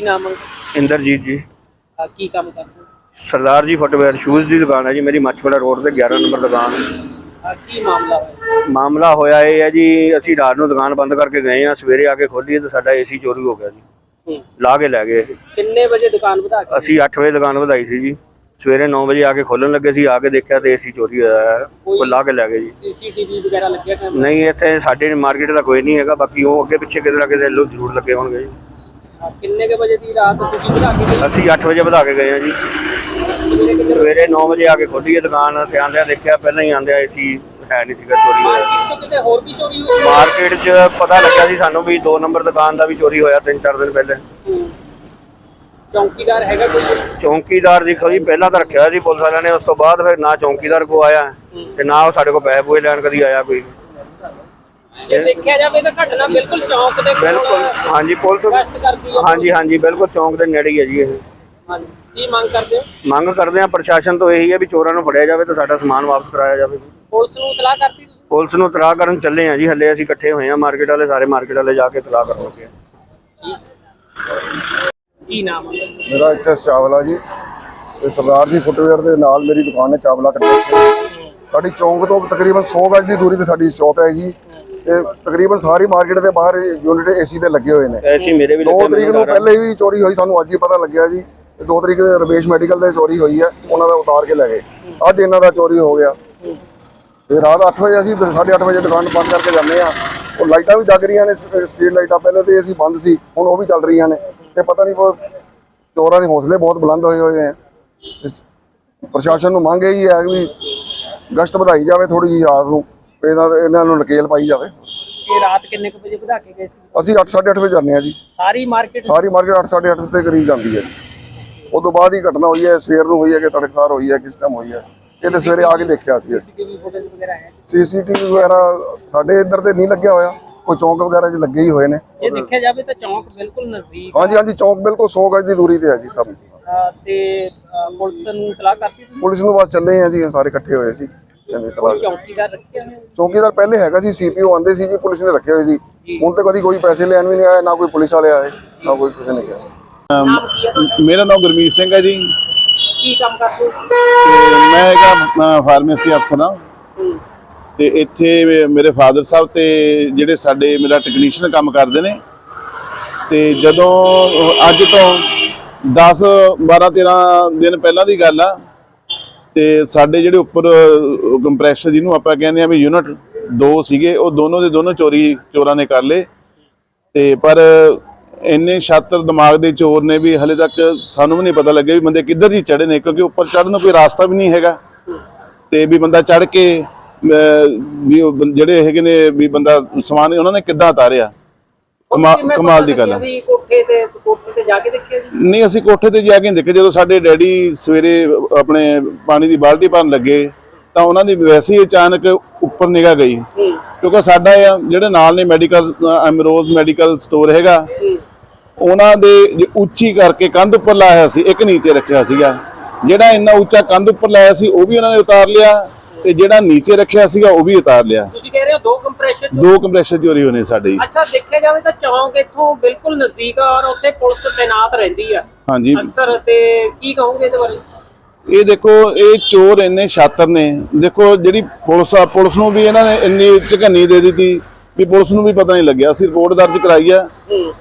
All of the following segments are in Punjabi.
ਕੀ ਨਾਮ ਹੈ? ਇੰਦਰਜੀਤ ਜੀ। ਅਹ ਕੀ ਕੰਮ ਕਰਦੇ ਹੋ? ਸਰਦਾਰ ਜੀ ਫੁੱਟਵੇਅਰ ਸ਼ੂਜ਼ ਦੀ ਦੁਕਾਨ ਹੈ ਜੀ ਮੇਰੀ ਮੱਛਵਾੜਾ ਰੋਡ ਤੇ 11 ਨੰਬਰ ਦੁਕਾਨ। ਅਹ ਕੀ ਮਾਮਲਾ ਹੈ? ਮਾਮਲਾ ਹੋਇਆ ਇਹ ਹੈ ਜੀ ਅਸੀਂ ਰਾਤ ਨੂੰ ਦੁਕਾਨ ਬੰਦ ਕਰਕੇ ਗਏ ਆ ਸਵੇਰੇ ਆ ਕੇ ਖੋਲੀ ਤੇ ਸਾਡਾ ਏਸੀ ਚੋਰੀ ਹੋ ਗਿਆ ਜੀ। ਹੂੰ। ਲਾ ਕੇ ਲੈ ਗਏ ਇਹ। ਕਿੰਨੇ ਵਜੇ ਦੁਕਾਨ ਵਧਾ ਕੇ? ਅਸੀਂ 8 ਵਜੇ ਦੁਕਾਨ ਵਧਾਈ ਸੀ ਜੀ। ਸਵੇਰੇ 9 ਵਜੇ ਆ ਕੇ ਖੋਲਣ ਲੱਗੇ ਸੀ ਆ ਕੇ ਦੇਖਿਆ ਤੇ ਏਸੀ ਚੋਰੀ ਹੋਇਆ ਹੈ ਉਹ ਲਾ ਕੇ ਲੈ ਗਏ ਜੀ। ਸੀਸੀਟੀਵੀ ਵਗੈਰਾ ਲੱਗਿਆ ਕੈਮਰਾ? ਨਹੀਂ ਇੱਥੇ ਸਾਡੇ ਮਾਰਕੀਟ ਦਾ ਕੋਈ ਨਹੀਂ ਹੈਗਾ ਬਾਕੀ ਉਹ ਅੱਗੇ ਪਿੱਛੇ ਕਿਤੇ ਨਾ ਕਿਤੇ ਲੋਕ ਜ਼ਰੂਰ ਲੱਗੇ ਹੋਣਗੇ ਜੀ। ਕਿੰਨੇ ਕੇ ਵਜੇ ਦੀ ਰਾਤ ਤੁਸੀਂ ਵਧਾ ਕੇ ਗਏ? ਅਸੀਂ 8 ਵਜੇ ਵਧਾ ਕੇ ਗਏ ਆ ਜੀ। ਸਵੇਰੇ ਕਿੰਨੇ ਸਵੇਰੇ 9 ਵਜੇ ਆ ਕੇ ਖੋਲੀ ਦੁਕਾਨ ਤੇ ਆਂਦਿਆਂ ਦੇਖਿਆ ਪਹਿਲਾਂ ਹੀ ਆਂਦਿਆਂ ਏਸੀ ਹੈ ਨਹੀਂ ਸੀਗਾ ਚੋਰੀ ਹੋਇਆ। ਮਾਰਕੀਟ ਤੋਂ ਕਿਤੇ ਹੋਰ ਵੀ ਚੋਰੀ ਹੋਈ? ਮਾਰਕੀਟ 'ਚ ਪਤਾ ਲੱਗਿਆ ਸੀ ਸਾਨੂੰ ਵੀ 2 ਨੰਬਰ ਦੁਕਾਨ ਦਾ ਵੀ ਚੋਰੀ ਹੋਇਆ 3-4 ਦਿਨ ਪਹਿਲੇ। ਹੂੰ। ਚੌਂਕੀਦਾਰ ਹੈਗਾ ਕੋਈ? ਚੌਂਕੀਦਾਰ ਜੀ ਖੜੀ ਪਹਿਲਾਂ ਤਾਂ ਰੱਖਿਆ ਸੀ ਪੁਲਿਸ ਵਾਲਿਆਂ ਨੇ ਉਸ ਤੋਂ ਬਾਅਦ ਫਿਰ ਨਾ ਚੌਂਕੀਦਾਰ ਕੋ ਆਇਆ ਤੇ ਨਾ ਉਹ ਸਾਡੇ ਕੋਲ ਪੈਸੇ ਪੂਏ ਲੈਣ ਕਦੀ ਆਇਆ ਕੋਈ। ਜੇ ਦੇਖਿਆ ਜਾਵੇ ਤਾਂ ਘਟਨਾ ਬਿਲਕੁਲ ਚੌਂਕ ਦੇ ਕੋਲ ਬਿਲਕੁਲ ਹਾਂਜੀ ਪੁਲਿਸ ਗਸ਼ਤ ਕਰਦੀ ਹੈ। ਹਾਂਜੀ ਹਾਂਜੀ ਬਿਲਕੁਲ ਚੌਂਕ ਦੇ ਨੇੜੇ ਹੀ ਹੈ ਜੀ ਇਹ। ਹਾਂਜੀ ਕੀ ਮੰਗ ਕਰਦੇ ਹੋ? ਮੰਗ ਕਰਦੇ ਆ ਪ੍ਰਸ਼ਾਸਨ ਤੋਂ ਇਹੀ ਹੈ ਵੀ ਚੋਰਾਂ ਨੂੰ ਫੜਿਆ ਜਾਵੇ ਤੇ ਸਾਡਾ ਸਮਾਨ ਵਾਪਸ ਕਰਾਇਆ ਜਾਵੇ। ਪੁਲਿਸ ਨੂੰ ਇਤਲਾਹ ਕਰਤੀ ਤੁਸੀਂ? ਪੁਲਿਸ ਨੂੰ ਤਲਾਹ ਕਰਨ ਚੱਲੇ ਆ ਜੀ ਹੱਲੇ ਅਸੀਂ ਇਕੱਠੇ ਹੋਏ ਆ ਮਾਰਕੀਟ ਵਾਲੇ ਸਾਰੇ ਮਾਰਕੀਟ ਵਾਲੇ ਜਾ ਕੇ ਤਲਾਹ ਕਰਨ ਲੱਗੇ ਆ ਕੀ ਨਾਮ ਹੈ ਮੇਰਾ ਇੱਥੇ ਚਾਵਲਾ ਜੀ। ਤੇ ਸਰਦਾਰ ਜੀ ਫੁੱਟਵੇਅਰ ਦੇ ਨਾਲ ਮੇਰੀ ਦੁਕਾਨ ਹੈ ਚਾਵਲਾ ਕੱਟੇ ਸਾਡੀ ਚੌਂਕ ਤੋਂ ਤਕਰੀਬਨ 100 ਗਜ ਦੀ ਦੂਰੀ ਤੇ ਸਾਡੀ ਸ਼ਾਪ ਹੈ ਜੀ। ਤੇ ਤਕਰੀਬਨ ਸਾਰੀ ਮਾਰਕੀਟ ਦੇ ਬਾਹਰ ਯੂਨਿਟ ਏਸੀ ਦੇ ਲੱਗੇ ਹੋਏ ਨੇ। ਐਸੀ ਮੇਰੇ ਵੀ 2 ਲੱਗੇ ਤਰੀਕ ਨੂੰ ਪਹਿਲੇ ਵੀ ਚੋਰੀ ਹੋਈ ਸਾਨੂੰ ਅੱਜ ਹੀ ਪਤਾ ਲੱਗਿਆ ਜੀ। ਤੇ 2 ਤਰੀਕ ਦੇ ਰਵੇਸ਼ ਮੈਡੀਕਲ ਦੇ ਚੋਰੀ ਹੋਈ ਹੈ ਉਹਨਾਂ ਦਾ ਉਤਾਰ ਕੇ ਲੈ ਗਏ। ਅੱਜ ਇਹਨਾਂ ਦਾ ਚੋਰੀ ਹੋ ਗਿਆ। ਤੇ ਰਾਤ 8 ਵਜੇ ਅਸੀਂ 8:30 ਵਜੇ ਦੁਕਾਨ ਬੰਦ ਕਰਕੇ ਜਾਂਦੇ ਆ ਉਹ ਲਾਈਟਾਂ ਵੀ ਜਗ ਰਹੀਆਂ ਨੇ ਸਟਰੀਟ ਲਾਈਟਾਂ। ਪਹਿਲੇ ਤੇ ਅਸੀਂ ਬੰਦ ਸੀ ਹੁਣ ਉਹ ਵੀ ਚੱਲ ਰਹੀਆਂ ਨੇ। ਤੇ ਪਤਾ ਨਹੀਂ ਚੋਰਾਂ ਦੇ ਹੌਸਲੇ ਬਹੁਤ ਬੁਲੰਦ ਹੋਏ ਹੋਏ ਆ ਇਸ ਪ੍ਰਸ਼ਾਸਨ ਨੂੰ ਮੰਗ ਇਹੀ ਹੈ ਵੀ ਗਸ਼ਤ ਵਧਾਈ ਜਾਵੇ ਥੋੜੀ ਜਿਹੀ ਰਾਤ ਨੂੰ। ਇਹਨਾਂ ਇਹਨਾਂ ਨੂੰ ਨਕੇਲ ਪਾਈ ਜਾਵੇ। ਇਹ ਰਾਤ ਕਿੰਨੇ ਕੁ ਵਜੇ ਵਧਾ ਕੇ ਗਏ ਸੀ? ਅਸੀਂ 8:30 ਵਜੇ ਜਾਂਦੇ ਆ ਜੀ। ਸਾਰੀ ਮਾਰਕੀਟ? ਸਾਰੀ ਮਾਰਕੀਟ 8:30 ਦੇ ਕਰੀਬ ਜਾਂਦੀ ਹੈ। ਉਸ ਤੋਂ ਬਾਅਦ ਹੀ ਘਟਨਾ ਹੋਈ ਹੈ ਸਵੇਰ ਨੂੰ ਹੋਈ ਹੈ ਕਿ ਤੜਕਸਾਰ ਹੋਈ ਹੈ ਕਿਸ ਟਾਈਮ ਹੋਈ ਹੈ। ਇਹ ਤੇ ਸਵੇਰੇ ਆ ਕੇ ਦੇਖਿਆ ਸੀ। ਸੀਸੀਟੀਵੀ ਫੁਟੇਜ ਵਗੈਰਾ ਹੈ? ਸੀਸੀਟੀਵੀ ਵਗੈਰਾ ਸਾਡੇ ਇੱਧਰ ਤੇ ਨਹੀਂ ਲੱਗਿਆ ਹੋਇਆ। ਕੋਈ ਚੌਂਕ ਵਗੈਰਾ 'ਚ ਲੱਗੇ ਹੀ ਹੋਏ ਨੇ। ਜੇ ਦੇਖਿਆ ਜਾਵੇ ਤਾਂ ਚੌਂਕ ਬਿਲਕੁਲ ਨਜ਼ਦੀਕ ਹਾਂਜੀ ਹਾਂਜੀ ਚੌਂਕ ਬਿਲਕੁਲ 100 ਗਜ ਦੀ ਦੂਰੀ ਤੇ ਹੈ ਜੀ ਸਭ। ਤੇ ਪੁਲਿਸ ਨੂੰ ਇਤਲਾਹ ਕਰਤੀ ਪੁਲਿਸ ਨੂੰ ਬਸ ਚੱਲੇ ਆ ਜੀ ਸਾਰੇ ਇਕੱਠੇ ਹੋਏ ਸੀ। ਐਵੇਂ ਤਲਾਸ਼। ਚੌਕੀਦਾਰ ਪਹਿਲੇ ਹੈਗਾ ਸੀ ਸੀਪੀਓ ਆਂਦੇ ਸੀ ਜੀ ਪੁਲਿਸ ਨੇ ਰੱਖੇ ਹੋਏ ਸੀ। ਹੁਣ ਤੇ ਕਦੀ ਕੋਈ ਪੈਸੇ ਲੈਣ ਵੀ ਨਹੀਂ ਆਇਆ ਨਾ ਕੋਈ ਪੁਲਿਸ ਵਾਲੇ ਆਏ ਨਾ ਕੋਈ ਕਿਸੇ ਨੇ ਕਿਹਾ? ਮੇਰਾ ਨਾਮ ਗੁਰਮੀਤ ਸਿੰਘ ਹੈ ਜੀ। ਕੀ ਕੰਮ ਕਰਦੇ ਮੈਂ ਹੈਗਾ ਫਾਰਮੇਸੀ ਅਫਸਰ ਹਾਂ। ਤੇ ਇੱਥੇ ਮੇਰੇ ਫਾਦਰ ਸਾਹਿਬ ਤੇ ਜਿਹੜੇ ਸਾਡੇ ਮੇਰਾ ਟੈਕਨੀਸ਼ੀਅਨ ਕੰਮ ਕਰਦੇ ਨੇ। ਤੇ ਜਦੋਂ ਅੱਜ ਤੋਂ 10 12 13 ਦਿਨ ਪਹਿਲਾਂ ਦੀ ਗੱਲ ਆ ਤੇ ਸਾਡੇ ਜਿਹੜੇ ਉੱਪਰ ਕੰਪਰੈਸ਼ਰ ਜਿਹਨੂੰ ਆਪਾਂ ਕਹਿੰਦੇ ਆ ਵੀ ਯੂਨਿਟ ਦੋ ਸੀਗੇ, ਉਹ ਦੋਨੋਂ ਦੇ ਦੋਨੋਂ ਚੋਰੀ, ਚੋਰਾਂ ਨੇ ਕਰ ਲਏ। ਤੇ ਪਰ ਇੰਨੇ ਸ਼ਾਤਰ ਦਿਮਾਗ ਦੇ ਚੋਰ ਨੇ ਵੀ ਹਲੇ ਤੱਕ ਸਾਨੂੰ ਵੀ ਨਹੀਂ ਪਤਾ ਲੱਗਿਆ ਵੀ ਬੰਦੇ ਕਿੱਧਰ ਦੀ ਚੜੇ ਨੇ, ਕਿਉਂਕਿ ਉੱਪਰ ਚੜਨ ਨੂੰ ਕੋਈ ਰਾਸਤਾ ਵੀ ਨਹੀਂ ਹੈਗਾ। ਤੇ ਵੀ ਬੰਦਾ ਚੜ ਕੇ ਵੀ ਉਹ ਜਿਹੜੇ ਹੈਗੇ ਨੇ ਵੀ ਬੰਦਾ ਸਮਾਨ, ਉਹਨਾਂ ਨੇ ਕਿੱਦਾਂ ਉਤਾਰਿਆ? ਕਮਾਲ ਦੀ ਗੱਲ ਆ। ਵੀ ਕੋਠੇ ਤੇ ਕੋਠੇ ਤੇ ਜਾ ਕੇ ਦੇਖਿਆ ਜੀ? ਨਹੀਂ ਅਸੀਂ ਕੋਠੇ ਤੇ ਜਾ ਕੇ ਦੇਖੇ ਜਦੋਂ ਸਾਡੇ ਡੈਡੀ ਸਵੇਰੇ ਆਪਣੇ ਪਾਣੀ ਦੀ ਬਾਲਟੀ ਭਰਨ ਲੱਗੇ ਤਾਂ ਉਹਨਾਂ ਦੀ ਵੈਸੇ ਹੀ ਅਚਾਨਕ ਉੱਪਰ ਨਿਗਾਹ ਗਈ। ਹੂੰ ਕਿਉਂਕਿ ਸਾਡਾ ਜਿਹੜੇ ਨਾਲ ਨੇ ਮੈਡੀਕਲ ਅਮਰੋਜ਼ ਮੈਡੀਕਲ ਸਟੋਰ ਹੈਗਾ ਹੂੰ। ਉਹਨਾਂ ਦੇ ਉੱਚੀ ਕਰਕੇ ਕੰਧ ਉੱਪਰ ਲਾਇਆ ਸੀ ਇੱਕ ਨੀਚੇ ਰੱਖਿਆ ਸੀਗਾ। ਜਿਹੜਾ ਇੰਨਾ ਉੱਚਾ ਕੰਧ ਉੱਪਰ ਲਾਇਆ ਸੀ ਉਹ ਵੀ ਉਹਨਾਂ ਨੇ ਉਤਾਰ ਲਿਆ। ਤੇ ਜਿਹੜਾ ਨੀਚੇ ਰੱਖਿਆ ਸੀਗਾ ਉਹ ਵੀ ਉਤਾਰ ਲਿਆ। ਤੁਸੀਂ ਕਹਿ ਰਹੇ ਹੋ ਦੋ ਕੰਪਰੈਸ਼ਰ ਦੋ ਕੰਪਰੈਸ਼ਰ ਚੋਰੀ ਹੋਣੇ ਸਾਡੇ। ਜੀ। ਅੱਛਾ ਦੇਖਿਆ ਜਾਵੇ ਤਾਂ ਚੌਂਕ ਇੱਥੋਂ ਬਿਲਕੁਲ ਨਜ਼ਦੀਕ ਆ ਔਰ ਉੱਥੇ ਪੁਲਿਸ ਤੈਨਾਤ ਰਹਿੰਦੀ ਆ। ਹਾਂਜੀ। ਅਕਸਰ ਤੇ ਕੀ ਕਹੋਗੇ ਇਹਦੇ ਬਾਰੇ? ਇਹ ਦੇਖੋ ਇਹ ਚੋਰ ਇੰਨੇ ਸ਼ਾਤਰ ਨੇ। ਦੇਖੋ ਜਿਹੜੀ ਪੁਲਿਸ ਆ ਪੁਲਿਸ ਨੂੰ ਵੀ ਇਹਨਾਂ ਨੇ ਇੰਨੀ ਝਕੰਨੀ ਦੇ ਦਿੱਤੀ ਵੀ ਪੁਲਿਸ ਨੂੰ ਵੀ ਪਤਾ ਨਹੀਂ ਲੱਗਿਆ। ਅਸੀਂ ਰਿਪੋਰਟ ਦਰਜ ਕਰਾਈ ਆ।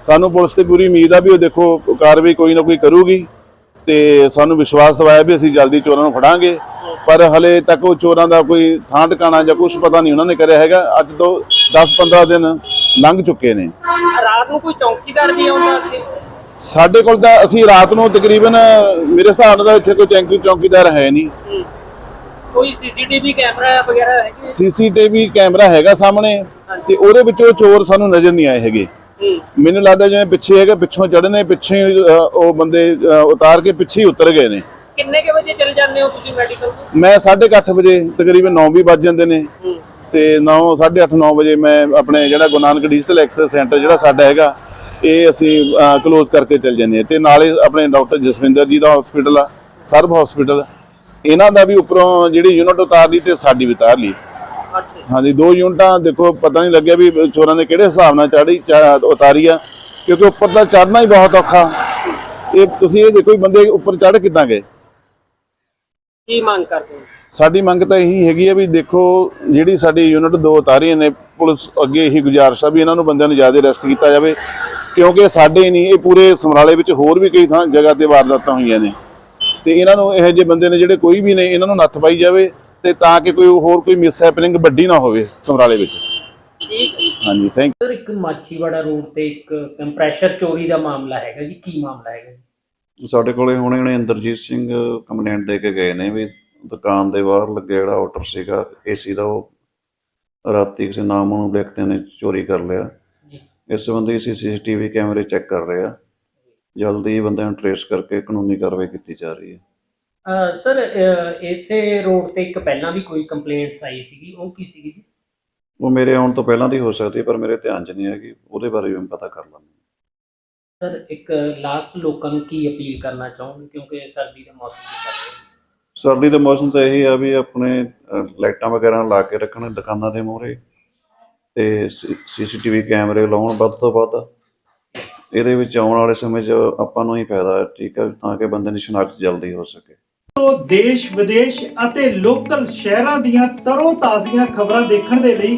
ਸਾਨੂੰ ਪੁਲਿਸ ਤੇ ਪੂਰੀ ਉਮੀਦ ਆ ਵੀ ਉਹ ਦੇਖੋ ਕਾਰਵਾਈ ਕੋਈ ਨਾ ਕੋਈ ਕਰੂਗੀ ਤੇ ਸਾਨੂੰ ਵਿਸ਼ਵਾਸ ਦਿਵਾਇਆ ਵੀ ਅਸੀਂ ਜਲਦੀ ਚੋਰਾਂ ਨੂੰ ਫੜਾਂਗੇ। ਪਰ ਹਲੇ ਤੱਕ ਉਹ ਚੋਰਾਂ ਦਾ ਕੋਈ ਥਾਂ ਟਿਕਾਣਾ ਜਾਂ ਕੁਝ ਪਤਾ ਨਹੀਂ ਉਹਨਾਂ ਨੇ ਕਰਿਆ ਹੈਗਾ। ਅੱਜ ਤੋਂ 10-15 ਦਿਨ ਲੰਘ ਚੁੱਕੇ ਨੇ। ਰਾਤ ਨੂੰ ਕੋਈ ਚੌਕੀਦਾਰ ਵੀ ਆਉਂਦਾ ਸੀ? ਸਾਡੇ ਕੋਲ ਤਾਂ ਅਸੀਂ ਰਾਤ ਨੂੰ ਤਕਰੀਬਨ ਮੇਰੇ ਹਿਸਾਬ ਨਾਲ ਇੱਥੇ ਕੋਈ ਚੌਂਕੀ ਚੌਕੀਦਾਰ ਹੈ ਨਹੀਂ। ਕੋਈ ਸੀਸੀਟੀਵੀ ਕੈਮਰਾ ਵਗੈਰਾ ਹੈ ਕਿ ਸੀਸੀਟੀਵੀ ਕੈਮਰਾ ਹੈਗਾ ਸਾਹਮਣੇ ਤੇ ਉਹਦੇ ਵਿੱਚੋਂ ਚੋਰ ਸਾਨੂੰ ਨਜ਼ਰ ਨਹੀਂ ਆਏ ਹੈਗੇ। ਮੈਨੂੰ ਲੱਗਦਾ ਜਿਵੇਂ ਪਿੱਛੇ ਹੈਗਾ ਪਿੱਛੋਂ ਚੜਨੇ ਪਿੱਛੇ ਉਹ ਬੰਦੇ ਉਤਾਰ ਕੇ ਪਿੱਛੇ ਉਤਰ ਗਏ ਨੇ। ਕਿੰਨੇ ਕੇ ਵਜੇ ਚਲੇ ਜਾਂਦੇ ਹੋ ਤੁਸੀਂ ਮੈਡੀਕਲ ਤੋਂ ਮੈਂ 8:30 ਵਜੇ ਤਕਰੀਬਨ 9 ਵੀ ਵੱਜ ਜਾਂਦੇ ਨੇ। ਤੇ 9 8:30 9 ਵਜੇ ਮੈਂ ਆਪਣੇ ਜਿਹੜਾ Guru Nanak digital access centre ਜਿਹੜਾ ਸਾਡਾ ਹੈਗਾ ਇਹ ਅਸੀਂ ਕਲੋਜ਼ ਕਰਕੇ ਚੱਲ ਜਾਂਦੇ ਹਾਂ। ਤੇ ਨਾਲੇ ਆਪਣੇ ਡਾਕਟਰ ਜਸਵਿੰਦਰ ਜੀ ਦਾ ਹਸਪੀਟਲ ਆ ਸਰਬ ਹਸਪੀਟਲ ਇਹਨਾਂ ਦਾ ਵੀ ਉੱਪਰੋਂ ਜਿਹੜੀ ਯੂਨਿਟ ਉਤਾਰ ਲਈ ਤੇ ਸਾਡੀ ਵੀ ਉਤਾਰ ਲਈ। ਹਾਂਜੀ ਦੋ ਯੂਨਿਟਾਂ ਦੇਖੋ ਪਤਾ ਨਹੀਂ ਲੱਗਿਆ ਵੀ ਚੋਰਾਂ ਨੇ ਕਿਹੜੇ ਹਿਸਾਬ ਨਾਲ ਚੜੀ ਉਤਾਰੀ ਆ ਕਿਉਂਕਿ ਉੱਪਰ ਤਾਂ ਚੜਨਾ ਹੀ ਬਹੁਤ ਔਖਾ। ਇਹ ਤੁਸੀਂ ਇਹ ਦੇਖੋ ਬੰਦੇ ਉੱਪਰ ਚੜ੍ਹ ਕਿੱਦਾਂ ਗਏ? ਕੀ ਮੰਗ ਕਰਦੇ ਹੋ? ਸਾਡੀ ਮੰਗ ਤਾਂ ਇਹੀ ਹੈਗੀ ਆ ਵੀ ਦੇਖੋ ਜਿਹੜੀ ਸਾਡੀ ਯੂਨਿਟ ਦੋ ਉਤਾਰੀਆਂ ਨੇ ਪੁਲਿਸ ਅੱਗੇ ਇਹੀ ਗੁਜ਼ਾਰਿਸ਼ ਆ ਵੀ ਇਹਨਾਂ ਨੂੰ ਬੰਦਿਆਂ ਨੂੰ ਜ਼ਿਆਦਾ ਅਰੈਸਟ ਕੀਤਾ ਜਾਵੇ ਕਿਉਂਕਿ ਸਾਡੇ ਨਹੀਂ ਇਹ ਪੂਰੇ ਸਮਰਾਲੇ ਵਿੱਚ ਹੋਰ ਵੀ ਕਈ ਥਾਂ ਜਗ੍ਹਾ ਤੇ ਵਾਰਦਾਤਾਂ ਹੋਈਆਂ ਨੇ। ਤੇ ਇਹਨਾਂ ਨੂੰ ਇਹੋ ਜਿਹੇ ਬੰਦੇ ਨੇ ਜਿਹੜੇ ਕੋਈ ਵੀ ਨੇ ਇਹਨਾਂ ਨੂੰ ਨੱਥ ਪਾਈ ਜਾਵੇ ਤੇ ਤਾਂ ਕਿ ਕੋਈ ਹੋਰ ਕੋਈ ਮਿਸ ਹੈਪਨਿੰਗ ਵੱਡੀ ਨਾ ਹੋਵੇ ਸਮਰਾਲੇ ਵਿੱਚ। ਠੀਕ ਹਾਂਜੀ ਥੈਂਕ ਸਰ ਇੱਕ ਮਾਛੀਵਾੜਾ ਰੋਡ ਤੇ ਇੱਕ ਕੰਪਰੈਸ਼ਰ ਚੋਰੀ ਦਾ ਮਾਮਲਾ ਹੈਗਾ ਜੀ ਕੀ ਮਾਮਲਾ ਹੈਗਾ ਸਾਡੇ ਕੋਲੇ ਹੁਣੇ ਹੁਣੇ ਇੰਦਰਜੀਤ ਸਿੰਘ ਕੰਪਲੇਂਟ ਦੇ ਕੇ ਗਏ ਨੇ ਵੀ ਦੁਕਾਨ ਦੇ ਬਾਹਰ ਲੱਗੇ ਜਿਹੜਾ ਆਰਡਰ ਸੀਗਾ ਏਸੀ ਦਾ ਉਹ ਰਾਤੀ ਕਿਸੇ ਨਾਮੋਂ ਵਿਅਕਤੀ ਨੇ ਚੋਰੀ ਕਰ ਲਿਆ। ਇਸ ਸੰਬੰਧੀ ਅਸੀਂ ਸੀਸੀਟੀਵੀ ਕੈਮਰੇ ਚੈੱਕ ਕਰ ਰਹੇ ਆ ਜਲਦੀ ਹੀ ਬੰਦਿਆਂ ਨੂੰ ਟਰੇਸ ਕਰਕੇ ਕਾਨੂੰਨੀ ਕਾਰਵਾਈ ਕੀਤੀ ਜਾ ਰਹੀ ਹੈ। ਸਰ ਇਸੇ ਰੋਡ ਤੇ ਇੱਕ ਪਹਿਲਾਂ ਵੀ ਕੋਈ ਕੰਪਲੇਂਟਸ ਆਈ ਸੀਗੀ? ਉਹ ਕੀ ਸੀਗੀ ਜੀ? ਉਹ ਮੇਰੇ ਆਉਣ ਤੋਂ ਪਹਿਲਾਂ ਦੀ ਹੋ ਸਕਦੀ ਹੈ, ਪਰ ਮੇਰੇ ਧਿਆਨ 'ਚ ਨਹੀਂ ਹੈਗੀ। ਉਹਦੇ ਬਾਰੇ ਵੀ ਮੈਂ ਪਤਾ ਕਰ ਲਾਂਗਾ ਸਰ ਇੱਕ ਲਾਸਟ ਲੋਕਾਂ ਨੂੰ ਕੀ ਅਪੀਲ ਕਰਨਾ ਚਾਹੋਗੇ? ਕਿਉਂਕਿ ਸਰਦੀ ਦੇ ਮੌਸਮ ਦੀ ਗੱਲ ਹੈ। ਸਰਦੀ ਦੇ ਮੌਸਮ ਤਾਂ ਇਹੀ ਆ ਵੀ ਆਪਣੇ ਲਾਈਟਾਂ ਵਗੈਰਾ ਲਾ ਕੇ ਰੱਖਣ ਦੁਕਾਨਾਂ ਦੇ ਮੂਹਰੇ ਤੇ ਸੀਸੀਟੀਵੀ ਕੈਮਰੇ ਲਾਉਣ ਵੱਧ ਤੋਂ ਵੱਧ। ਇਹਦੇ ਵਿੱਚ ਆਉਣ ਵਾਲੇ ਸਮੇਂ 'ਚ ਆਪਾਂ ਨੂੰ ਹੀ ਫਾਇਦਾ ਹੈ ਠੀਕ ਹੈ ਤਾਂ ਕਿ ਬੰਦੇ ਦੀ ਸ਼ਨਾਖਤ ਜਲਦੀ ਹੋ ਸਕੇ। ਤੋਂ ਦੇਸ਼ ਵਿਦੇਸ਼ ਅਤੇ ਲੋਕਲ ਸ਼ਹਿਰਾਂ ਦੀਆਂ ਤਰੋ ਤਾਜ਼ੀਆਂ ਖਬਰਾਂ ਦੇਖਣ ਦੇ ਲਈ